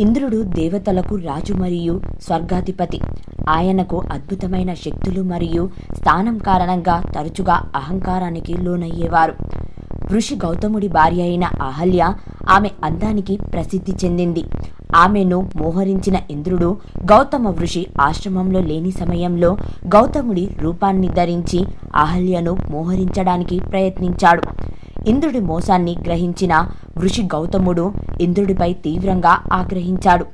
ఇంద్రుడు దేవతలకు రాజు మరియు స్వర్గాధిపతి. ఆయనకు అద్భుతమైన శక్తులు మరియు స్థానం కారణంగా తరచుగా అహంకారానికి లోనయ్యేవారు. ఋషి గౌతముడి భార్య అయిన అహల్య ఆమె అందానికి ప్రసిద్ధి చెందింది. ఆమెను మోహరించిన ఇంద్రుడు గౌతమ ఋషి ఆశ్రమంలో లేని సమయంలో గౌతముడి రూపాన్ని ధరించి అహల్యను మోహరించడానికి ప్రయత్నించాడు. ఇంద్రుడి మోసాన్ని గ్రహించిన ఋషి గౌతముడు ఇంద్రుడిపై తీవ్రంగా ఆగ్రహించాడు.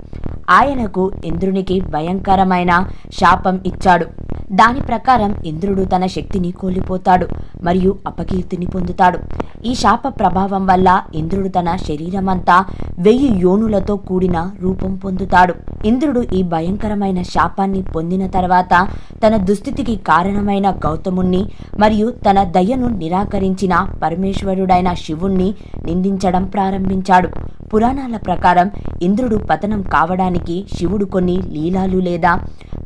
ఆయనకు ఇంద్రునికి భయంకరమైన శాపం ఇచ్చాడు. దాని ప్రకారం ఇంద్రుడు తన శక్తిని కోల్పోతాడు మరియు అపకీర్తిని పొందుతాడు. ఈ శాప ప్రభావం వల్ల ఇంద్రుడు తన శరీరమంతా వెయ్యి యోనులతో కూడిన రూపం పొందుతాడు. ఇంద్రుడు ఈ భయంకరమైన శాపాన్ని పొందిన తర్వాత తన దుస్థితికి కారణమైన గౌతముణ్ణి మరియు తన దయను నిరాకరించిన పరమేశ్వరుడైన శివుణ్ణి నిందించడం ప్రారంభించాడు. పురాణాల ప్రకారం ఇంద్రుడు పతనం కావడానికి శివుడు కొన్ని లీలాలు లేదా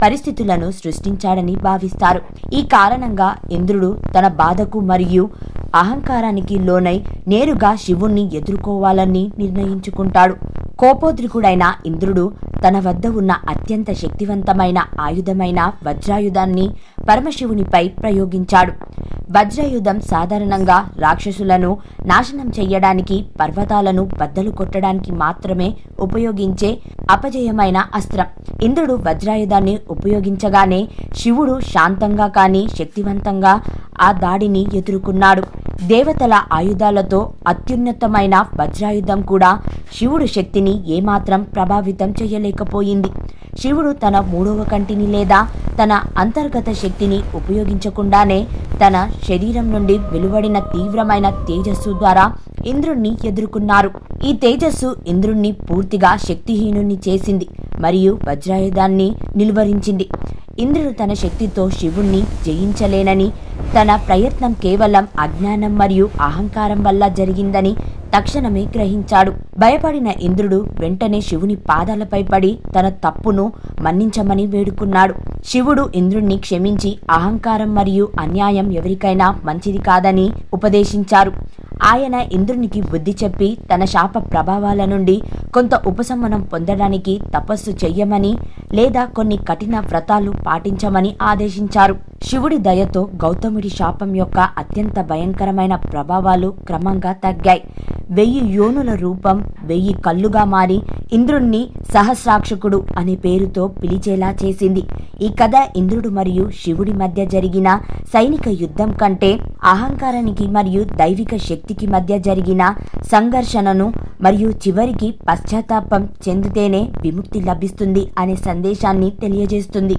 పరిస్థితులను సృష్టించాడని భావిస్తారు. ఈ కారణంగా ఇంద్రుడు తన బాధకు మరియు అహంకారానికి లోనై నేరుగా శివుణ్ణి ఎదుర్కోవాలని నిర్ణయించుకుంటాడు. కోపోద్రికుడైన ఇంద్రుడు తన వద్ద ఉన్న అత్యంత శక్తివంతమైన ఆయుధమైన వజ్రాయుధాన్ని పరమశివునిపై ప్రయోగించాడు. వజ్రాయుధం సాధారణంగా రాక్షసులను నాశనం చెయ్యడానికి పర్వతాలను బద్దలు కొట్టడానికి మాత్రమే ఉపయోగించే అపజయమైన అస్త్రం. ఇంద్రుడు వజ్రాయుధాన్ని ఉపయోగించగానే శివుడు శాంతంగా కానీ శక్తివంతంగా ఆ దాడిని ఎదుర్కొన్నాడు. దేవతల ఆయుధాలతో అత్యున్నతమైన వజ్రాయుధం కూడా శివుడు శక్తిని ఏమాత్రం ప్రభావితం చేయలేకపోయింది. శివుడు తన మూడవ కంటిని లేదా తన అంతర్గత శక్తిని ఉపయోగించకుండానే తన శరీరం నుండి వెలువడిన తీవ్రమైన తేజస్సు ద్వారా ఇంద్రుణ్ణి ఎదుర్కొన్నారు. ఈ తేజస్సు ఇంద్రుణ్ణి పూర్తిగా శక్తిహీనుణ్ణి చేసింది మరియు వజ్రాయుధాన్ని నిలువరించింది. ఇంద్రుడు తన శక్తితో శివుణ్ణి జయించలేనని తన ప్రయత్నం కేవలం అజ్ఞానం మరియు అహంకారం వల్ల జరిగిందని తక్షణమే గ్రహించాడు. భయపడిన ఇంద్రుడు వెంటనే శివుని పాదాలపై పడి తన తప్పును మన్నించమని వేడుకున్నాడు. శివుడు ఇంద్రుణ్ణి క్షమించి అహంకారం మరియు అన్యాయం ఎవరికైనా మంచిది కాదని ఉపదేశించారు. ఆయన ఇంద్రునికి బుద్ధి చెప్పి తన శాప ప్రభావాల నుండి కొంత ఉపశమనం పొందడానికి తపస్సు చెయ్యమని లేదా కొన్ని కఠిన వ్రతాలు పాటించమని ఆదేశించారు. శివుడి దయతో గౌతముడి శాపం యొక్క అత్యంత భయంకరమైన ప్రభావాలు క్రమంగా తగ్గాయి. వెయ్యి యోనుల రూపం వెయ్యి కళ్ళుగా మారి ఇంద్రుణ్ణి సహస్రాక్షకుడు అనే పేరుతో పిలిచేలా చేసింది. ఈ కథ ఇంద్రుడు మరియు శివుడి మధ్య జరిగిన సైనిక యుద్ధం కంటే అహంకారానికి మరియు దైవిక శక్తికి మధ్య జరిగిన సంఘర్షణను మరియు చివరికి పశ్చాత్తాపం చెందితేనే విముక్తి లభిస్తుంది అనే సందేశాన్ని తెలియజేస్తుంది.